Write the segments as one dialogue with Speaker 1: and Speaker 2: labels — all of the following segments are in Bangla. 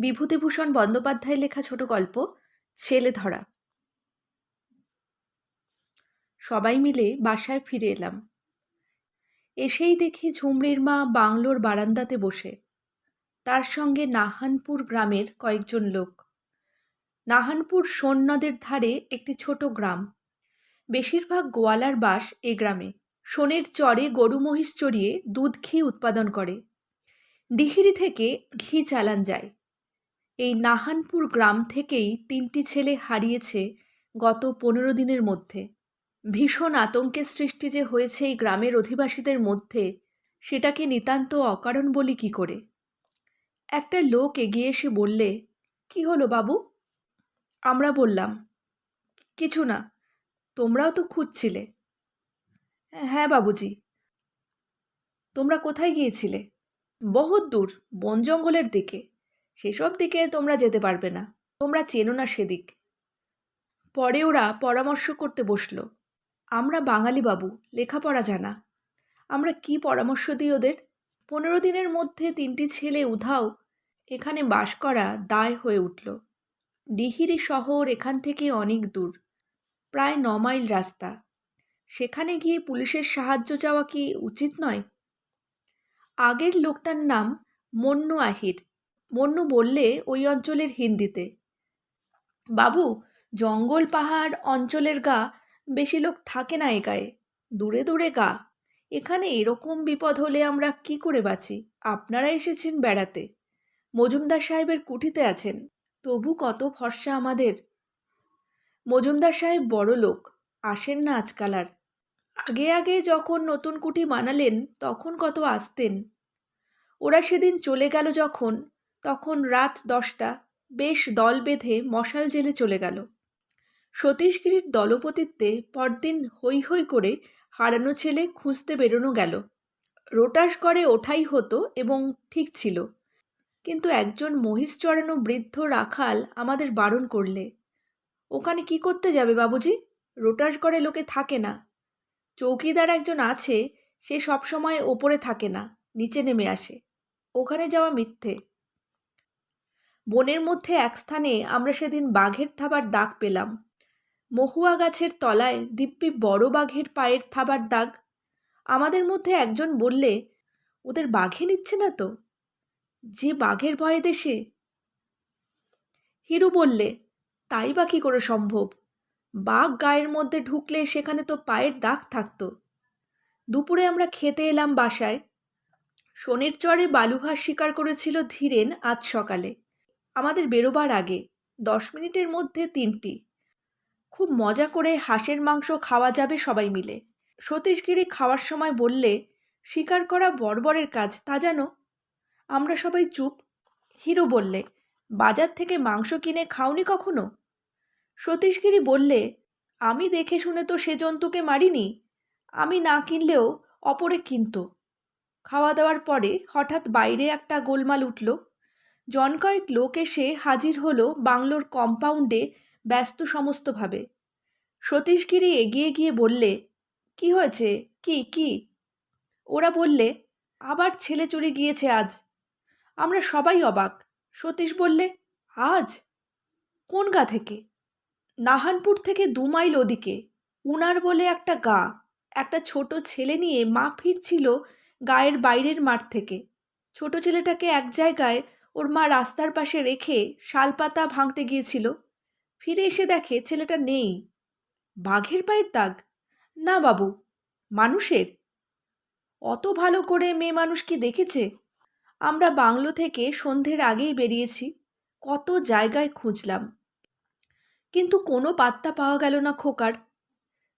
Speaker 1: বিভূতিভূষণ বন্দ্যোপাধ্যায়ের লেখা ছোট গল্প, ছেলে ধরা। সবাই মিলে বাসায় ফিরে এলাম। এসেই দেখি ঝুমরির মা বাংলোর বারান্দাতে বসে। তার সঙ্গে নাহানপুর গ্রামের কয়েকজন লোক। নাহানপুর সোন নদের ধারে একটি ছোট গ্রাম। বেশিরভাগ গোয়ালার বাস এ গ্রামে। সোনের চরে গরু মহিষ চড়িয়ে দুধ ঘি উৎপাদন করে। ডিহিরি থেকে ঘি চালান যায়। এই নাহানপুর গ্রাম থেকেই তিনটি ছেলে হারিয়েছে গত পনেরো দিনের মধ্যে। ভীষণ আতঙ্কের সৃষ্টি যে হয়েছে এই গ্রামের অধিবাসীদের মধ্যে, সেটাকে নিতান্ত অকারণ বলি কি করে? একটা লোক এগিয়ে এসে বললে, কি হলো বাবু? আমরা বললাম, কিছু না, তোমরাও তো খুঁজছিলে। হ্যাঁ বাবুজি। তোমরা কোথায় গিয়েছিলে? বহুত দূর, বন জঙ্গলের দিকে। সেসব দিকে তোমরা যেতে পারবে না। তোমরা চেনো না সেদিক। পরে ওরা পরামর্শ করতে বসল। আমরা বাঙালি বাবু, লেখাপড়া জানা। আমরা কি পরামর্শ দিই ওদের? পনেরো দিনের মধ্যে তিনটি ছেলে উধাও এখানে বাস করা দায় হয়ে উঠল। ডিহিরি শহর এখান থেকে অনেক দূর, প্রায় ন মাইল রাস্তা। সেখানে গিয়ে পুলিশের সাহায্য চাওয়া কি উচিত নয়? আগের লোকটার নাম মন্নু আহির। মন্নু বললে, ওই অঞ্চলের হিন্দিতে। বাবু, জঙ্গল পাহাড় অঞ্চলের গা, বেশি লোক থাকে না এ গায়ে। দূরে দূরে গা। এখানে এরকম বিপদ হলে আমরা কি করে বাঁচি? আপনারা এসেছেন বেড়াতে। মজুমদার সাহেবের কুঠিতে আছেন। তবু কত ভরসা আমাদের? মজুমদার সাহেব বড় লোক, আসেন না আজকাল আর। আগে আগে যখন নতুন কুঠি বানালেন, তখন কত আসতেন। ওরা সেদিন চলে গেল যখন তখন রাত দশটা বেশ দল বেঁধে মশাল জেলে চলে গেল। সতীশগিরির দলপতিত্বে পরদিন হৈ হৈ করে হারানো ছেলে খুঁজতে বেরোনো গেল। রোটাস করে ওঠাই হতো এবং ঠিক ছিল। কিন্তু একজন মহিষ চড়ানো বৃদ্ধ রাখাল আমাদের বারণ করলে। ওখানে কি করতে যাবে বাবুজি? রোটাস করে লোকে থাকে না। চৌকিদার একজন আছে, সে সবসময় ওপরে থাকে না, নিচে নেমে আসে। ওখানে যাওয়া মিথ্যে। বনের মধ্যে এক স্থানে আমরা সেদিন বাঘের থাবার দাগ পেলাম। মহুয়া গাছের তলায় দিব্যি বড় বাঘের পায়ের থাবার দাগ। আমাদের মধ্যে একজন বললে, ওদের বাঘে নিচ্ছে না তো? যে বাঘের ভয়ে দেশে? হিরু বললে, তাই বা কী করে সম্ভব? বাঘ গায়ের মধ্যে ঢুকলে সেখানে তো পায়ের দাগ থাকতো। দুপুরে আমরা খেতে এলাম বাসায়। সোনের চরে বালুঘাস শিকার করেছিল ধীরেন আজ সকালে। আমাদের বেরোবার আগে, দশ মিনিটের মধ্যে তিনটি। খুব মজা করে হাঁসের মাংস খাওয়া যাবে সবাই মিলে। সতীশগিরি খাওয়ার সময় বললে, শিকার করা বর্বরের কাজ, তা জানো? আমরা সবাই চুপ। হিরো বললে, বাজার থেকে মাংস কিনে খাওনি কখনো? সতীশগিরি বললে, আমি দেখে শুনে তো সে জন্তুকে মারিনি। আমি না কিনলেও অপরে কিনত। খাওয়া দাওয়ার পরে হঠাৎ বাইরে একটা গোলমাল উঠল। জন কয়েক লোক এসে হাজির হলো বাংলোর কম্পাউন্ডে ব্যস্ত সমস্তভাবে সতীশগিরি এগিয়ে গিয়ে বললে, কি হয়েছে? কি কি? ওরা বললে, আবার ছেলে চুরি গিয়েছে আজ। আমরা সবাই অবাক। সতীশ বললে, আজ? কোন গা থেকে? নাহানপুর থেকে দু মাইল ওদিকে, উনার বলে একটা গা। একটা ছোট ছেলে নিয়ে মা ফিরছিল গায়ের বাইরের মাঠ থেকে। ছোট ছেলেটাকে এক জায়গায় ওর মা রাস্তার পাশে রেখে শালপাতা ভাঙতে গিয়েছিল। ফিরে এসে দেখে ছেলেটা নেই। বাঘের পায়ের দাগ? না বাবু, মানুষের? অত ভালো করে মেয়ে মানুষ কি দেখেছে? আমরা বাংলো থেকে সন্ধ্যের আগেই বেরিয়েছি। কত জায়গায় খুঁজলাম। কিন্তু কোনো পাত্তা পাওয়া গেল না খোকার।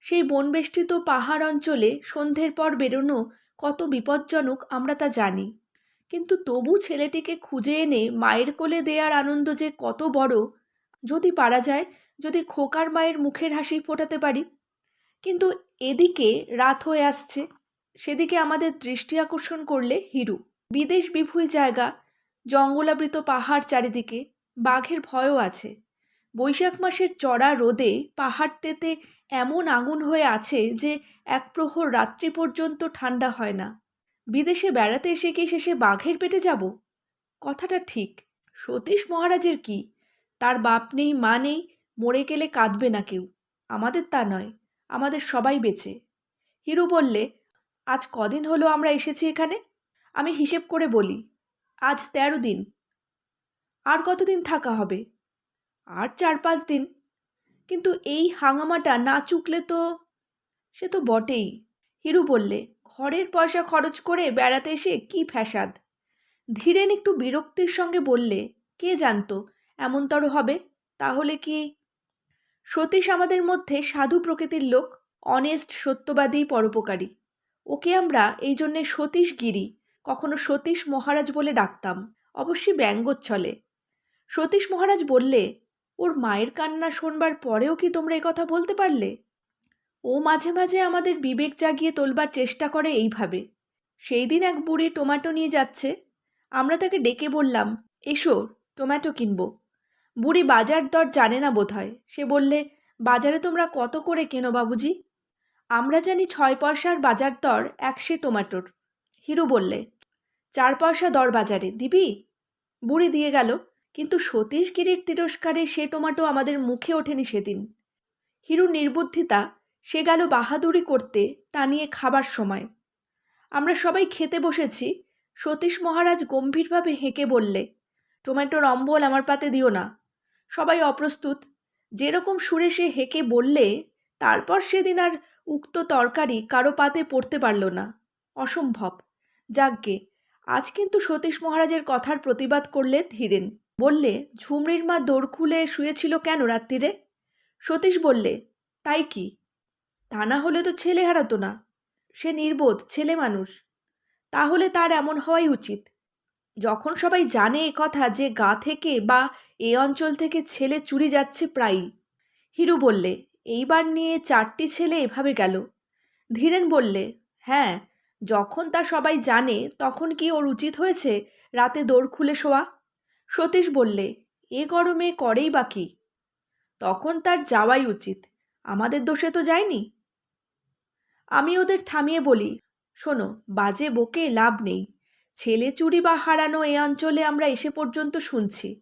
Speaker 1: সেই বনবেষ্টিত পাহাড় অঞ্চলে সন্ধ্যের পর বেরোনো কত বিপজ্জনক আমরা তা জানি। কিন্তু তবু ছেলেটিকে খুঁজে এনে মায়ের কোলে দেওয়ার আনন্দ যে কত বড়, যদি পারা যায়, যদি খোকার মায়ের মুখের হাসি ফোটাতে পারি। কিন্তু এদিকে রাত হয়ে আসছে, সেদিকে আমাদের দৃষ্টি আকর্ষণ করলে হিরু। বিদেশ বিভুই জায়গা, জঙ্গলাবৃত পাহাড় চারিদিকে, বাঘের ভয়ও আছে। বৈশাখ মাসের চড়া রোদে পাহাড়তেতে এমন আগুন হয়ে আছে যে এক প্রহর রাত্রি পর্যন্ত ঠান্ডা হয় না। বিদেশে বেড়াতে এসে কি শেষে বাঘের পেটে যাব? কথাটা ঠিক। সতীশ মহারাজের কি? তার বাপ নেই, মা নেই, মরে গেলে কাঁদবে না কেউ। আমাদের তা নয়, আমাদের সবাই বেঁচে। হিরু বললে, আজ কদিন হলো আমরা এসেছি এখানে? আমি হিসেব করে বলি, আজ তেরো দিন। আর কতদিন থাকা হবে? আর চার পাঁচ দিন। কিন্তু এই হাঙামাটা না চুকলে তো, সে তো বটেই। হিরু বললে ঘরের পয়সা খরচ করে বেড়াতে এসে কি ফ্যাসাদ? ধীরেন একটু বিরক্তির সঙ্গে বললে, কে জানতো? এমনতর হবে? তাহলে কি? সতীশ আমাদের মধ্যে সাধু প্রকৃতির লোক অনেস্ট সত্যবাদী, পরোপকারী। ওকে আমরা এই জন্যে সতীশ গিরি, কখনো সতীশ মহারাজ বলে ডাকতাম, অবশ্যই ব্যঙ্গোচ্ছলে। সতীশ মহারাজ বললে, ওর মায়ের কান্না শোনবার পরেও কি তোমরা কথা বলতে পারলে? ও মাঝে মাঝে আমাদের বিবেক জাগিয়ে তোলবার চেষ্টা করে এইভাবে। সেই দিন এক বুড়ি টোমাটো নিয়ে যাচ্ছে। আমরা তাকে ডেকে বললাম, এসো টোম্যাটো কিনবো। বুড়ি বাজার দর জানে না বোধ হয় সে বললে, বাজারে তোমরা কত করে কেনো বাবুজি? আমরা জানি ছয় পয়সার বাজার দর একশে টমাটোর হিরু বললে, চার পয়সা দর বাজারে, দিবি? বুড়ি দিয়ে গেল, কিন্তু সতীশগিরির তিরস্কারে সে টমাটো আমাদের মুখে ওঠেনি সেদিন। হিরু নির্বুদ্ধিতা সে গেল বাহাদুরি করতে, তা নিয়ে খাবার সময়। আমরা সবাই খেতে বসেছি। সতীশ মহারাজ গম্ভীরভাবে হেঁকে বললে টমেটোর অম্বল আমার পাতে দিও না। সবাই অপ্রস্তুত। যেরকম সুরে সে হেঁকে বললে, তারপর সেদিন আর উক্ত তরকারি কারও পাতে পড়তে পারল না। অসম্ভব। যাজ্ঞে আজ কিন্তু সতীশ মহারাজের কথার প্রতিবাদ করলে ধীরেন। বললে, ঝুমরির মা দৌড় খুলে শুয়েছিল কেন রাত্রিরে? সতীশ বললে, তাই কি? তা না হলে তো ছেলে হারাতো না। সে নির্বোধ, ছেলে মানুষ। তাহলে তার এমন হওয়াই উচিত। যখন সবাই জানে এ কথা যে গা থেকে বা এ অঞ্চল থেকে ছেলে চুরি যাচ্ছে প্রায়ই। হিরু বললে, এইবার নিয়ে চারটি ছেলে এভাবে গেল। ধীরেন বললে হ্যাঁ যখন তা সবাই জানে, তখন কি ওর উচিত হয়েছে রাতে দৌড় খুলে শোয়া? সতীশ বললে, এ গরমে করেই বা কি? তখন তার যাওয়াই উচিত। আমাদের দোষে তো যায়নি? আমি ওদের থামিয়ে বলি, শোনো, বাজে বকে লাভ নেই। ছেলে চুরি বা হারানো এ অঞ্চলে আমরা এসে পর্যন্ত শুনছি।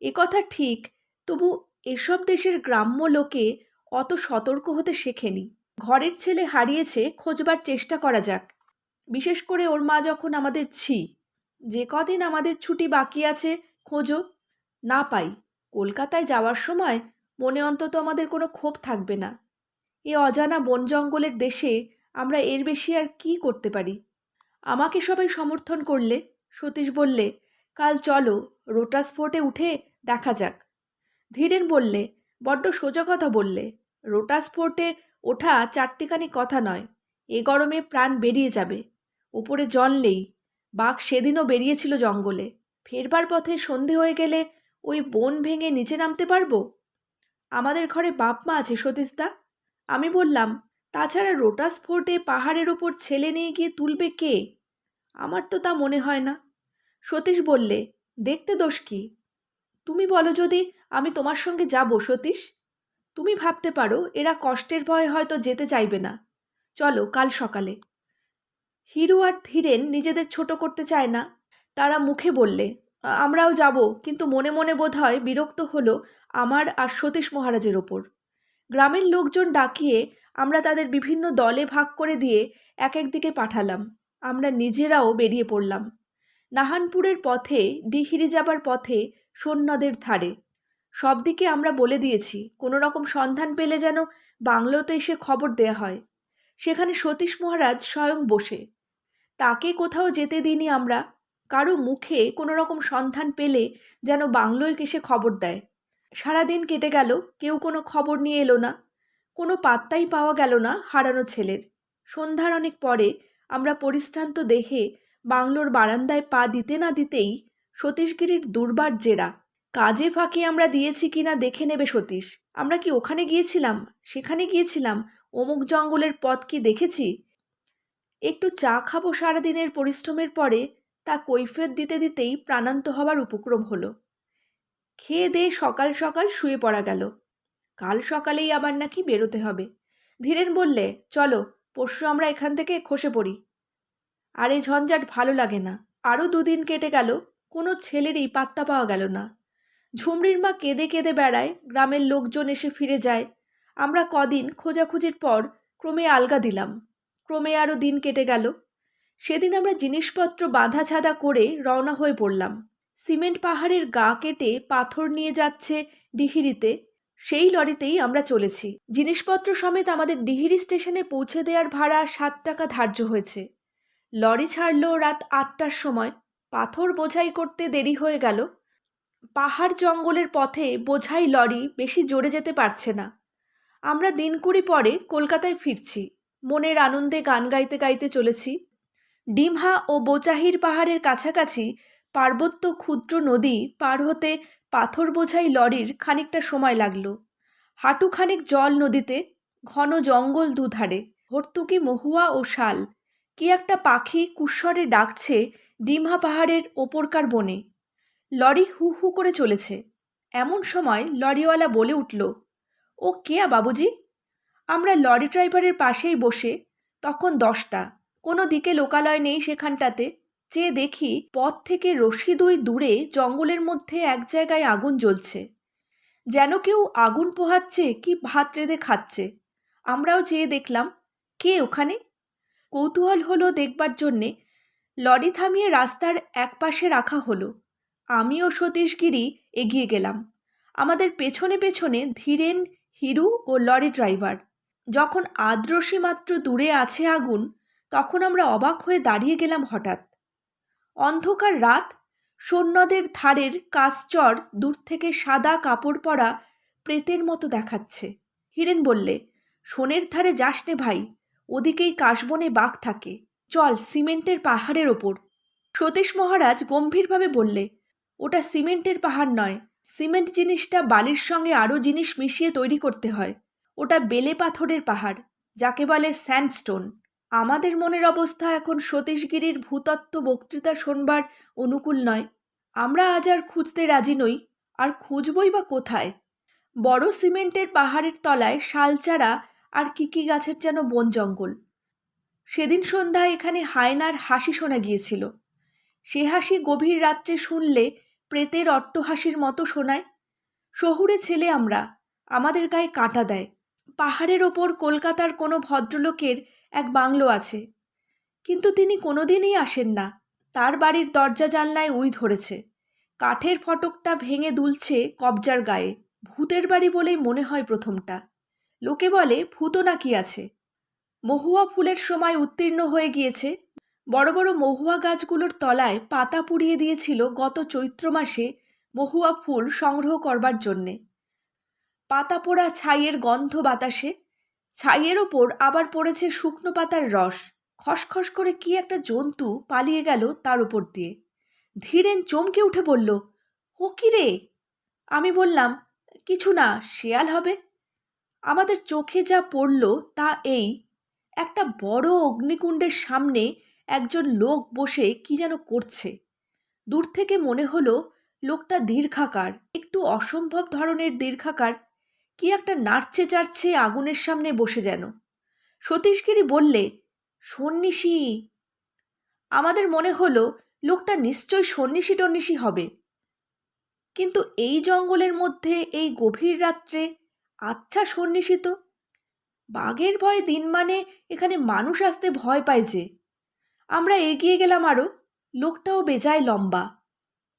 Speaker 1: এ কথা ঠিক, তবু এসব দেশের গ্রাম্য লোকে অত সতর্ক হতে শেখেনি। ঘরের ছেলে হারিয়েছে, খোঁজবার চেষ্টা করা যাক। বিশেষ করে ওর মা যখন আমাদের ছি, যে কদিন আমাদের ছুটি বাকি আছে, খোঁজো। না পাই, কলকাতায় যাওয়ার সময় মনে অন্তত আমাদের কোনো ক্ষোভ থাকবে না। এ অজানা বন জঙ্গলের দেশে আমরা এর বেশি আর কি করতে পারি? আমাকে সবাই সমর্থন করলে, সতীশ বললে, কাল চলো, রোটাস ফোর্টে উঠে দেখা যাক। ধীরেন বললে, বড্ড সোজা কথা বললে, রোটাস ফোর্টে ওঠা চারটিখানি কথা নয়, এ গরমে প্রাণ বেরিয়ে যাবে। ওপরে জনলেই বাঘ সেদিনও বেরিয়েছিল জঙ্গলে, ফেরবার পথে সন্ধে হয়ে গেলে ওই বন ভেঙে নিচে নামতে পারব? আমাদের ঘরে বাপ মা আছে সতীশদা আমি বললাম, তাছাড়া রোটাস ফোর্টে পাহাড়ের ওপর ছেলে নিয়ে গিয়ে তুলবে কে? আমার তো তা মনে হয় না। সতীশ বললে, দেখতে দোষ কি? তুমি বলো যদি, আমি তোমার সঙ্গে যাব, সতীশ। তুমি ভাবতে পারো, এরা কষ্টের ভয়ে হয়তো যেতে চাইবে না। চলো, কাল সকালে। হিরু আর ধীরেন নিজেদের ছোট করতে চায় না। তারা মুখে বললে আমরাও যাব, কিন্তু মনে মনে বোধ হয় বিরক্ত হলো আমার আর সতীশ মহারাজের ওপর। গ্রামের লোকজন ডাকিয়ে আমরা তাদের বিভিন্ন দলে ভাগ করে দিয়ে এক এক দিকে পাঠালাম। আমরা নিজেরাও বেরিয়ে পড়লাম। নাহানপুরের পথে, ডিহিরি যাবার পথে সৈন্যদের ধারে। সব দিকে আমরা বলে দিয়েছি কোনো রকম সন্ধান পেলে যেন বাংলোতে এসে খবর দেয়া হয়। সেখানে সতীশ মহারাজ স্বয়ং বসে। তাকে কোথাও যেতে দিইনি আমরা। কারও মুখে কোনো রকম সন্ধান পেলে যেন বাংলোয় এসে খবর দেয়। সারাদিন কেটে গেল, কেউ কোনো খবর নিয়ে এলো না। কোনো পাত্তাই পাওয়া গেল না হারানো ছেলের। সন্ধ্যার অনেক পরে আমরা পরিশ্রান্ত দেহে বাংলোর বারান্দায় পা দিতে না দিতেই সতীশগিরির দুর্বার জেরা। কাজে ফাঁকি আমরা দিয়েছি কিনা দেখে নেবে সতীশ। আমরা কি ওখানে গিয়েছিলাম? সেখানে গিয়েছিলাম? অমুক জঙ্গলের পথ কি দেখেছি? একটু চা খাব সারাদিনের পরিশ্রমের পরে তা কৈফিয়ত দিতে দিতেই প্রাণান্ত হবার উপক্রম হলো। খেয়ে দিয়ে সকাল সকাল শুয়ে পড়া গেল। কাল সকালেই আবার নাকি বেরোতে হবে। ধীরেন বললে, চলো, পরশু আমরা এখান থেকে খসে পড়ি। আর এই ঝঞ্ঝাট, ভালো লাগে না। আরও দুদিন কেটে গেল, কোনো ছেলেরই পাত্তা পাওয়া গেল না। ঝুমরির মা কেঁদে কেঁদে বেড়ায়, গ্রামের লোকজন এসে ফিরে যায়। আমরা কদিন খোঁজাখুঁজির পর ক্রমে আলগা দিলাম। ক্রমে আরও দিন কেটে গেল। সেদিন আমরা জিনিসপত্র বাঁধা ছাদা করে রওনা হয়ে পড়লাম। সিমেন্ট পাহাড়ের গা কেটে পাথর নিয়ে যাচ্ছে ডিহিরিতে। সেই লরিতেই আমরা চলেছি। জিনিসপত্র সমেত আমাদের ডিহিরি স্টেশনে পৌঁছে দেওয়ার ভাড়া সাত টাকা ধার্য হয়েছে। লরি ছাড়লো রাত আটটার সময়। পাথর বোঝাই করতে দেরি হয়ে গেল। পাহাড় জঙ্গলের পথে বোঝাই লরি বেশি জোরে যেতে পারছে না। আমরা দিন কুড়ি পরে কলকাতায় ফিরছি। মনের আনন্দে গান গাইতে গাইতে চলেছি। ডিমহা ও বোচাহির পাহাড়ের কাছাকাছি পার্বত্য ক্ষুদ্র নদী পার হতে পাথর বোঝাই লরির খানিকটা সময় লাগল। হাঁটুখানিক জল নদীতে ঘন জঙ্গল দুধারে, ভর্তুকি মহুয়া ও শাল। কি একটা পাখি কুস্বরে ডাকছে ডিমহা পাহাড়ের ওপরকার বনে। লরি হু হু করে চলেছে। এমন সময় লরিওয়ালা বলে উঠল, ও কেয়া বাবুজি? আমরা লরি ড্রাইভারের পাশেই বসে, তখন দশটা। কোনো দিকে লোকালয় নেই সেখানটাতে। চেয়ে দেখি পথ থেকে রশি দুই দূরে জঙ্গলের মধ্যে এক জায়গায় আগুন জ্বলছে। যেন কেউ আগুন পোহাচ্ছে কি ভাত রেঁধে খাচ্ছে। আমরাও চেয়ে দেখলাম, কে ওখানে? কৌতূহল হলো দেখবার জন্যে। লরি থামিয়ে রাস্তার একপাশে রাখা হলো। আমি ও সতীশগিরি এগিয়ে গেলাম। আমাদের পেছনে পেছনে ধীরেন, হিরু ও লরি ড্রাইভার। যখন আদ্রসী মাত্র দূরে আছে আগুন, তখন আমরা অবাক হয়ে দাঁড়িয়ে গেলাম হঠাৎ। অন্ধকার রাত, সৈন্যদের ধারের কাশচর দূর থেকে সাদা কাপড় পরা প্রেতের মতো দেখাচ্ছে। হিরেন বললে, সোনের ধারে যাস নে ভাই, ওদিকেই কাশবনে বাঘ থাকে। চল সিমেন্টের পাহাড়ের ওপর। সতীশ মহারাজ গম্ভীরভাবে বললে, ওটা সিমেন্টের পাহাড় নয়। সিমেন্ট জিনিসটা বালির সঙ্গে আরও জিনিস মিশিয়ে তৈরি করতে হয়। ওটা বেলে পাথরের পাহাড়, যাকে বলে স্যান্ডস্টোন। আমাদের মনের অবস্থা এখন সতীশগিরির ভূতত্ত্ব বক্তৃতা শোনবার অনুকূল নয়। আমরা আজ আর খুঁজতে রাজি নই, আর খুঁজবই বা কোথায়? বড় সিমেন্টের পাহাড়ের তলায় শালচারা আর কিকি গাছের যেন বন জঙ্গল। সেদিন সন্ধ্যায় এখানে হায়নার হাসি শোনা গিয়েছিল। সে হাসি গভীর রাত্রে শুনলে প্রেতের অট্টহাসির মতো শোনায়, শহুরে ছেলে আমরা, আমাদের গায়ে কাটা দেয়। পাহাড়ের ওপর কলকাতার কোনো ভদ্রলোকের এক বাংলো আছে। কিন্তু তিনি কোনোদিনই আসেন না। তার বাড়ির দরজা জানলায় উই ধরেছে। কাঠের ফটকটা ভেঙে দুলছে কবজার গায়ে। ভূতের বাড়ি বলেই মনে হয় প্রথমটা। লোকে বলে, ভূত নাকি আছে? মহুয়া ফুলের সময় উত্তীর্ণ হয়ে গিয়েছে। বড় বড় মহুয়া গাছগুলোর তলায় পাতা পুড়িয়ে দিয়েছিল গত চৈত্র মাসে মহুয়া ফুল সংগ্রহ করবার জন্যে। পাতা পোড়া ছাইয়ের গন্ধ বাতাসে ছাইয়ের ওপর আবার পড়েছে শুকনো পাতার রস। খসখস করে কি একটা জন্তু পালিয়ে গেল তার উপর দিয়ে। ধীরেন চমকে উঠে বলল, ও কি রে? আমি বললাম, কিছু না, শেয়াল হবে। আমাদের চোখে যা পড়ল তা এই, একটা বড় অগ্নিকুণ্ডের সামনে একজন লোক বসে কি যেন করছে। দূর থেকে মনে হলো লোকটা দীর্ঘাকার, একটু অসম্ভব ধরনের দীর্ঘাকার কি একটা নাড়ছে চাড়ছে আগুনের সামনে বসে যেন। সতীশগিরি বললে, সন্ন্যাসী, আমাদের মনে হলো লোকটা নিশ্চয় সন্ন্যাসী টন্যাসী হবে। কিন্তু এই জঙ্গলের মধ্যে এই গভীর রাত্রে আচ্ছা সন্ন্যাসী তো। বাঘের ভয়ে দিন মানে এখানে মানুষ আসতে ভয় পায় যে। আমরা এগিয়ে গেলাম আরও লোকটাও বেজায় লম্বা।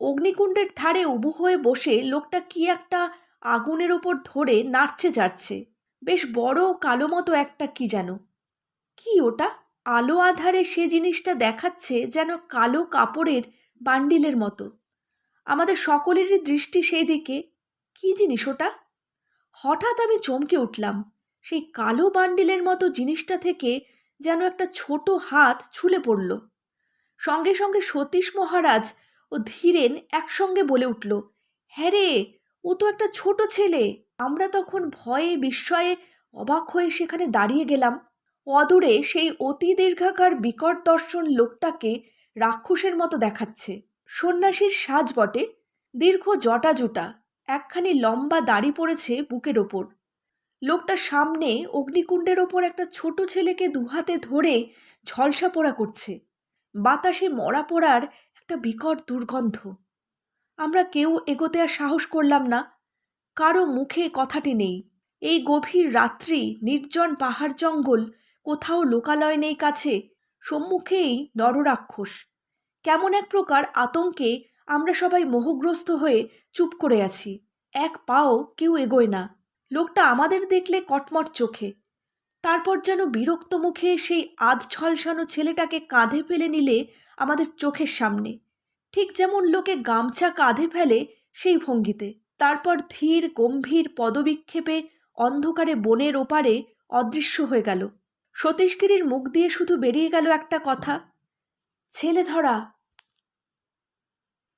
Speaker 1: অগ্নিকুণ্ডের ধারে উবু হয়ে বসে লোকটা কি একটা আগুনের ওপর ধরে নাড়ছে যাচ্ছে। বেশ বড় কালো মতো একটা কি যেন। কি ওটা? আলো আধারে সে জিনিসটা দেখাচ্ছে যেন কালো কাপড়ের বান্ডিলের মতো। আমাদের সকলেরই দৃষ্টি সেই দিকে। কি জিনিস ওটা? হঠাৎ আমি চমকে উঠলাম। সেই কালো বান্ডিলের মতো জিনিসটা থেকে যেন একটা ছোট হাত ছুলে পড়ল। সঙ্গে সঙ্গে সতীশ মহারাজ ও ধীরেন একসঙ্গে বলে উঠল হ্যাঁ রে ও তো একটা ছোট ছেলে। আমরা তখন ভয়ে, বিস্ময়ে অবাক হয়ে সেখানে দাঁড়িয়ে গেলাম। অদূরে সেই অতি দীর্ঘাকার বিকট দর্শন লোকটাকে রাক্ষসের মতো দেখাচ্ছে। সন্ন্যাসীর সাজ বটে, দীর্ঘ জটা জুটা একখানি লম্বা দাড়ি পড়েছে বুকের ওপর। লোকটা সামনে অগ্নিকুণ্ডের ওপর একটা ছোট ছেলেকে দুহাতে ধরে ঝলসা পোড়া করছে। বাতাসে মরা পোড়ার একটা বিকট দুর্গন্ধ। আমরা কেউ এগোতে আর সাহস করলাম না। কারও মুখে কথাটি নেই। এই গভীর রাত্রি, নির্জন পাহাড় জঙ্গল, কোথাও লোকালয় নেই কাছে, সম্মুখেই নররাক্ষস। কেমন এক প্রকার আতঙ্কে আমরা সবাই মোহগ্রস্ত হয়ে চুপ করে আছি। এক পাও কেউ এগোয় না। লোকটা আমাদের দেখলে কটমট চোখে। তারপর যেন বিরক্ত মুখে সেই আধ ঝলসানো ছেলেটাকে কাঁধে ফেলে নিলে আমাদের চোখের সামনে। ঠিক যেমন লোকে গামছা কাঁধে ফেলে সেই ভঙ্গিতে। তারপর ধীর, গম্ভীর পদবিক্ষেপে অন্ধকারে বনের ওপারে অদৃশ্য হয়ে গেল। সতীশগিরির মুখ দিয়ে শুধু বেরিয়ে গেল একটা কথা, ছেলে ধরা।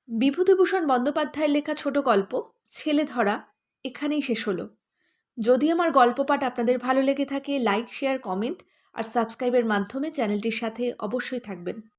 Speaker 1: বিভূতিভূষণ বন্দ্যোপাধ্যায়ের লেখা ছোট গল্প, ছেলে ধরা, এখানেই শেষ হলো। যদি আমার গল্প পাঠ আপনাদের ভালো লেগে থাকে, লাইক, শেয়ার, কমেন্ট আর সাবস্ক্রাইবের মাধ্যমে চ্যানেলটির সাথে অবশ্যই থাকবেন।